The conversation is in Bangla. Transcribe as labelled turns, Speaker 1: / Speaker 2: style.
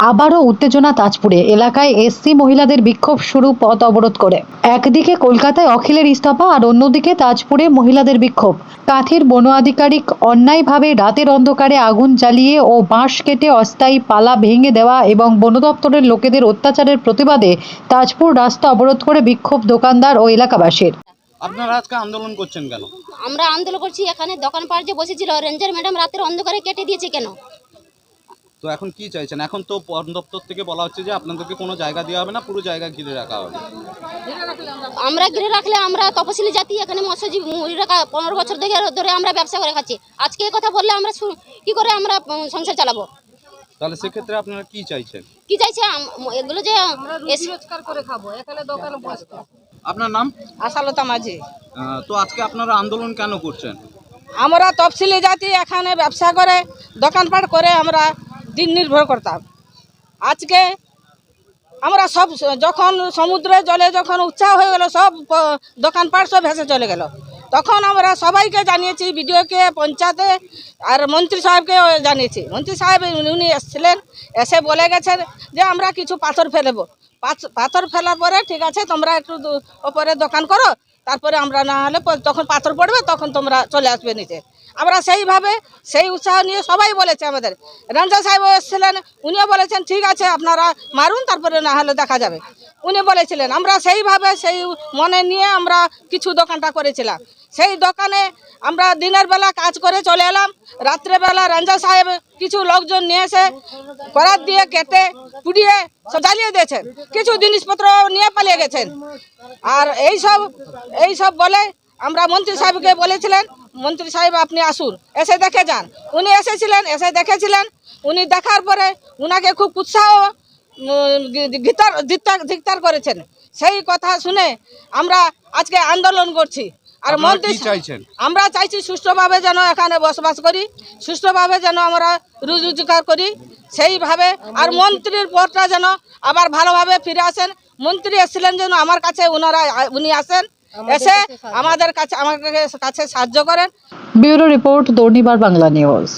Speaker 1: আবারও উত্তেজনা তাজপুরে। এলাকায় এসসি মহিলাদের বিক্ষোভ শুরু পথ অবরোধ করে। একদিকে কলকাতায় অখিলের ইস্তফা আর অন্যদিকে তাজপুরে মহিলাদের বিক্ষোভ। কাথির বন আধিকারিক অন্যায়ভাবে রাতের অন্ধকারে আগুন জ্বালিয়ে ও বাঁশ কেটে অস্থায়ী পালা ভেঙে দেওয়া এবং বন দপ্তরের লোকেদের অত্যাচারের প্রতিবাদে তাজপুর রাস্তা অবরোধ করে বিক্ষোভ দোকানদার ও এলাকাবাসীর।
Speaker 2: আপনারা আজকে আন্দোলন করছেন কেন?
Speaker 3: আমরা আন্দোলন করছি এখানে দোকানপাট যে বসেছিল রেঞ্জার ম্যাডাম রাতের অন্ধকারে কেটে দিয়েছে কেন?
Speaker 2: তো এখন কি চাইছেন? এখন তো বন দপ্তর থেকে বলা হচ্ছে যে আপনাদেরকে কোনো জায়গা দেওয়া হবে না পুরো জায়গা ঘিরে রাখা হবে।
Speaker 3: আমরা ঘিরে রাখলে আমরা তপশিলি জাতি এখানে মৎস্যজীবী মহিলারা পনেরো বছর থেকে ধরে আমরা ব্যবসা করে খাচ্ছি। আজকে এই কথা বললে আমরা শু- কি করে আমরা সংসার চালাবো?
Speaker 2: তাহলে সেক্ষেত্রে আপনারা কি চাইছেন?
Speaker 3: কি চাইছে? এগুলো যে এস-
Speaker 2: আপনার নাম?
Speaker 4: আশালতা মাঝি।
Speaker 2: তো আজকে আপনারা আন্দোলন কেন করছেন?
Speaker 4: আমরা তফসিলি জাতি এখানে ব্যবসা করে দোকানপাট করে আমরা দিন নির্ভর করতাম। আজকে আমরা সব যখন সমুদ্রে জলে যখন উচ্চা হয়ে গেল, সব দোকানপাট সব ভেসে চলে গেল। তখন আমরা সবাইকে জানিয়েছি, বিডিওকে, পঞ্চায়েতে আর মন্ত্রী সাহেবকে জানিয়েছি। মন্ত্রী সাহেব উনি এসেছিলেন, এসে বলে গেছেন যে, আমরা কিছু পাথর ফেলব। পাথর ফেলার পরে, ঠিক আছে, তোমরা একটু ওপরে দোকান করো। তারপরে আমরা না হলে তখন পাথর পড়বে, তখন তোমরা চলে আসবে নিচে। আমরা সেইভাবে সেই উৎসাহ নিয়ে সবাই বলেছে আমাদের। রঞ্জা সাহেব এসেছিলেন, উনিও বলেছেন, ঠিক আছে, আপনারা মারুন, তারপরে না হলে দেখা যাবে। উনি বলেছিলেন, আমরা সেইভাবে সেই মনে নিয়ে আমরা কিছু দোকানটা করেছিলাম। সেই দোকানে আমরা দিনের বেলা কাজ করে চলে এলাম। রাত্রেবেলা রঞ্জন সাহেব কিছু লোকজন নিয়ে এসে করাত দিয়ে কেটে পুড়িয়ে সব জ্বালিয়ে দিয়েছেন। কিছু জিনিসপত্র নিয়ে পালিয়ে গেছেন। আর এই সব এই সব বলে আমরা মন্ত্রী সাহেবকে বলেছিলেন, মন্ত্রী সাহেব, আপনি আসুন, এসে দেখে যান। উনি এসেছিলেন, এসে দেখেছিলেন। উনি দেখার পরে উনাকে খুব উৎসাহ ধিক্কার করেছেন। সেই কথা শুনে আমরা আজকে আন্দোলন করছি। আর মন্ত্রী
Speaker 2: চাইছেন?
Speaker 4: আমরা চাইছি সুষ্ঠুভাবে যেন এখানে বসবাস করি সুষ্ঠুভাবে যেন আমরা রোজগার করি সেইভাবে আর মন্ত্রীর পদটা যেন আবার ভালোভাবে ফিরে আসেন। মন্ত্রী এসেছিলেন যেন আমার কাছে ওনারা উনি আসেন এসে আমাদের কাছে আমাদের কাছে সাহায্য করেন।
Speaker 1: Bureau report Durnibar Bangla news.